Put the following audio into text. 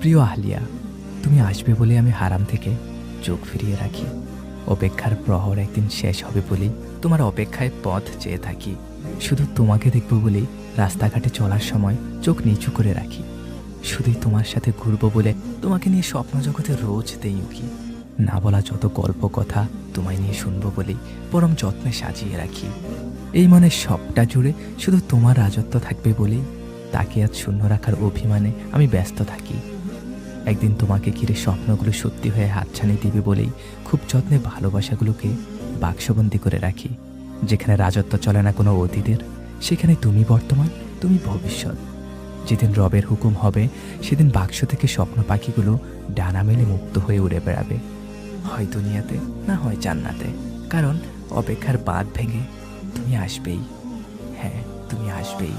প্রিয় আলিয়া তুমি আসবে বলে আমি হারাম থেকে চোখ ফিরিয়ে রাখি। অপেক্ষার প্রহর একদিন শেষ হবে বলেই তোমার অপেক্ষায় পথ চেয়ে থাকি। শুধু তোমাকে দেখব বলেই রাস্তাঘাটে চলার সময় চোখ নিচু করে রাখি। শুধুই তোমার সাথে ঘুরবো বলে তোমাকে নিয়ে স্বপ্ন জগতে রোজ দেই উকি। না বলা যত গল্প কথা তোমায় নিয়ে শুনব বলেই পরম যত্নে সাজিয়ে রাখি। এই মনে সবটা জুড়ে শুধু তোমার রাজত্ব থাকবে বলেই তাকে আজ শূন্য রাখার অভিমানে আমি ব্যস্ত থাকি। একদিন তোমাকে ঘিরে স্বপ্নগুলো সত্যি হয়ে হাতছানি দিবে বলেই খুব যত্নে ভালোবাসাগুলোকে বাক্সবন্দি করে রাখি। যেখানে রাজত্ব চলে না কোনো অতীতের, সেখানে তুমি বর্তমান, তুমি ভবিষ্যৎ। যেদিন রবের হুকুম হবে, সেদিন বাক্স থেকে স্বপ্ন পাখিগুলো ডানা মেলে মুক্ত হয়ে উড়ে বেড়াবে। হয় দুনিয়াতে, না হয় জান্নাতে। কারণ অপেক্ষার বাঁধ ভেঙে তুমি আসবেই। হ্যাঁ তুমি আসবেই।